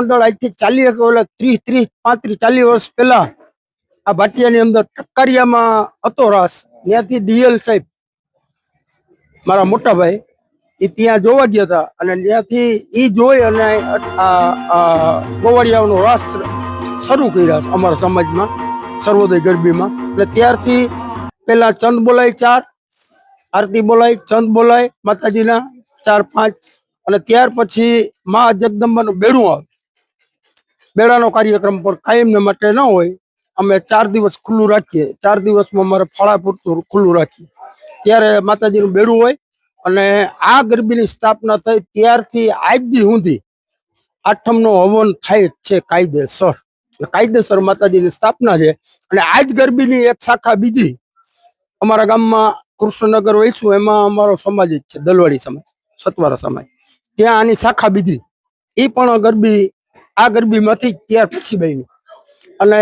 મંડળ આજથી ચાલી ઓલા ત્રીસ ત્રીસ, પાંત્રીસ, ચાલીસ વર્ષ પહેલા આ ભાટિયાની અંદર ટકારિયામાં હતો રાસ. ત્યાંથી ડીએલ સાહેબ, મારા મોટા ભાઈ, એ ત્યાં જોવા ગયા હતા અને ત્યાંથી એ જોઈ અને ગોવાળિયાઓનો રાસ શરૂ કર્યા અમારા સમાજમાં, સર્વોદય ગરબીમાં. એટલે ત્યારથી પેલા ચંદ બોલાય ચાર, આરતી બોલાય, ચંદ બોલાય, માતાજીના ચાર, પાંચ, અને ત્યાર પછી મા જગદંબાનું બેડું આવે. બેડાનો કાર્યક્રમ પણ કાયમને માટે ન હોય, અમે ચાર દિવસ ખુલ્લું રાખીએ. ચાર દિવસમાં અમારે ફળા પૂરતું ખુલ્લું રાખીએ. ત્યારે માતાજીનું બેડું હોય અને આ ગરબીની સ્થાપના થઈ ત્યારથી આજ દી સુધી આઠમનો હવન થાય જ છે કાયદેસર. કાયદેસર માતાજીની સ્થાપના છે. અને આજ ગરબીની એક શાખા બીજી અમારા ગામમાં કૃષ્ણનગર વહીશું એમાં અમારો સમાજ જ છે દલવાડી સમાજ, સતવારા સમાજ. ત્યાં આની શાખા બીજી. એ પણ ગરબી આ ગરબીમાંથી ત્યાર પછી બન્યું. અને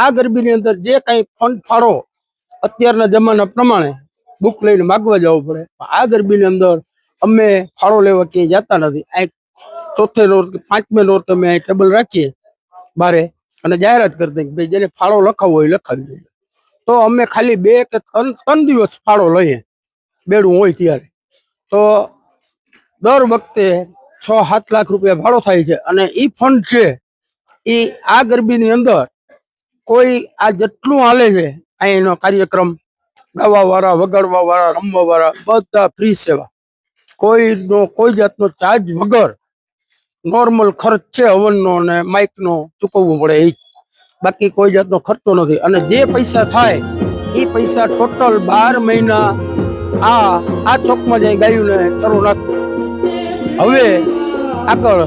આ ગરબીની અંદર જે કાંઈ ફંડ ફાળો અત્યારના જમાના પ્રમાણે બુક લઈને માગવા જવું પડે. આ ગરબીની અંદર અમે ફાળો લેવા ક્યાંય જતા નથી. આ ચોથે નોર્થ પાંચમે નોર્થ અમે અહીં ટેબલ રાખીએ બારે અને જાહેરાત કરી દઈએ ભાઈ જેને ફાળો લખાવવો હોય લખાવી દઈએ તો અમે ખાલી બે કે ત્રણ ત્રણ દિવસ ફાળો લઈએ. બેડું હોય ત્યારે. તો દર વખતે છ સાત લાખ રૂપિયા ભાડો થાય છે. અને એ ફંડ છે એ આ ગરબીની અંદર કોઈ આ જેટલું હાલે છે અહીંનો કાર્યક્રમ ગાવા વાળા વગાડવા વાળા રમવા વાળા બધા ફ્રી સેવા. કોઈનો, કોઈ જાતનો ચાર્જ વગર નોર્મલ ખર્ચ છે, હવનનો અને માઇકનો ચૂકવવું પડે એ. બાકી કોઈ જાતનો ખર્ચો નથી. અને જે પૈસા થાય એ પૈસા ટોટલ બાર મહિના આ આ ચોકમાં જઈ ગાયું ને ચરો નાખ હવે આગળ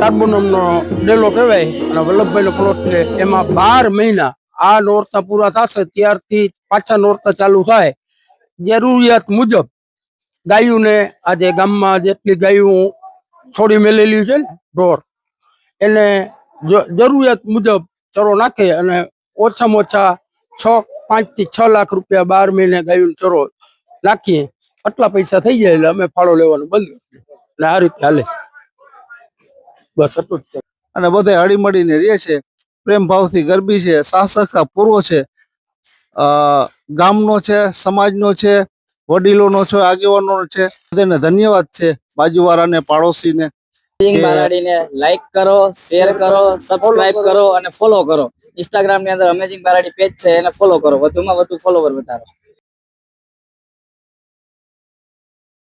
કાર્બોનમનો ડેલો કહેવાય અને વલ્લભભાઈનો પ્લોટ છે, એમાં બાર મહિના આ નોરતા પૂરા થશે, ત્યારથી પાછા નોરતા ચાલુ થાય. જરૂરિયાત મુજબ ગાયુંને આજે ગામમાં જેટલી ગાયું છોડી મેલેલી છે ને, ઢોર, એને જરૂરિયાત મુજબ ચરો નાખે અને ઓછામાં ઓછા છ, પાંચથી છ લાખ રૂપિયા બાર મહિને ગાયું ચરો નાખીએ. આટલા પૈસા થઈ જાય એટલે અમે ફાળો લેવાનું બંધ અને આ રીતે હાલે છે. બસ એટલું જ. અને બધે હળીમળીને રહે છે. પ્રેમ ભાવથી ગરબી છે. સાસખા પૂરો છે. ગામનો છે સમાજનો છે વડીલોનો છે આગેવાનો છે. બધાને ધન્યવાદ છે બાજુવાળાને પાડોશીને. બારાડીને લાઈક કરો શેર કરો સબસ્ક્રાઇબ કરો અને ફોલો કરો. ઇન્સ્ટાગ્રામની અંદર અમેઝિંગ બારાડી પેજ છે એને ફોલો કરો. વધુમાં વધુ ફોલોવર વધારો.